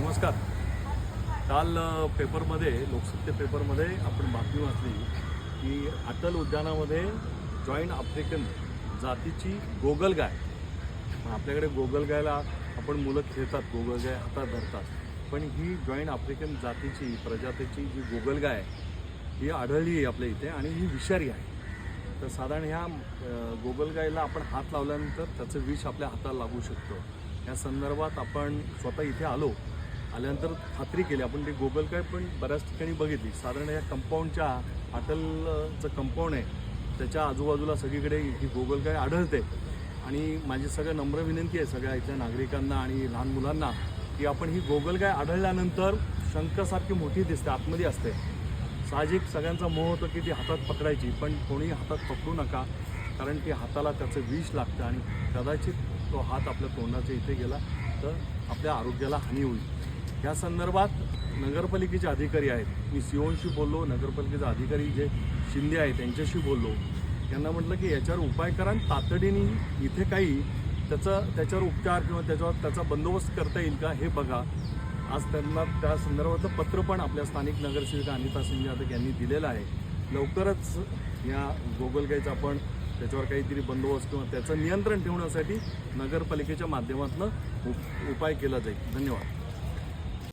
नमस्कार. काल पेपरमध्ये लोकसत्ते पेपरमध्ये आपण बातमी वाचली की अटल उद्यानामध्ये जॉईंट आफ्रिकन जातीची गोगलगाय आपल्याकडे गोगलगायला आपण मुलं खेळतात गोगलगाय हातात धरतात. पण ही जॉईंट आफ्रिकन जातीची प्रजातीची जी गोगलगाय आहे ही आढळली आहे आपल्या इथे आणि ही विषारी आहे. तर साधारण ह्या गोगलगायला आपण हात लावल्यानंतर त्याचं विष आपल्या हाताला लागू शकतो. या संदर्भात आपण स्वतः इथे आलो. आल्यानंतर खात्री केली. आपण ती गोगलकाय पण बऱ्याच ठिकाणी बघितली. साधारण या कंपाऊंडच्या अटलचं कंपाऊंड आहे. त्याच्या आजूबाजूला सगळीकडे ही गोगलकाय आढळते. आणि माझी सगळं नम्र विनंती आहे सगळ्या इथल्या नागरिकांना आणि लहान मुलांना की आपण ही गोगलगाय आढळल्यानंतर शंखसारखी मोठी दिसते आतमध्ये असते. साहजिक सगळ्यांचा मोह होतो की ती हातात पकडायची पण कोणी हातात पकडू नका कारण की हाताला त्याचं विष लागतं आणि कदाचित तो हात आपल्या तोंडाच्या इथे गेला तर आपल्या आरोग्याला हानी होईल. या संदर्भात नगरपालिकेचे अधिकारी आहेत. मी सिओनशी बोललो नगरपालिकेचे अधिकारी जे शिंदे आहेत त्यांच्याशी बोललो. यांना म्हटलं की याच्यावर उपाय करा आणि तातडीने इथे काही त्याचं त्याच्यावर उपचार किंवा त्याच्यावर त्याचा बंदोबस्त करता येईल का हे बघा. आज त्यांना त्या संदर्भातलं पत्र पण आपल्या स्थानिक नगरसेविका अनिता सिंग यादव यांनी दिलेलं आहे. लवकरच या गोगलगाईचा आपण त्याच्यावर काहीतरी बंदोबस्त किंवा त्याचं नियंत्रण ठेवण्यासाठी नगरपालिकेच्या माध्यमातून उप उपाय केला जाईल. धन्यवाद.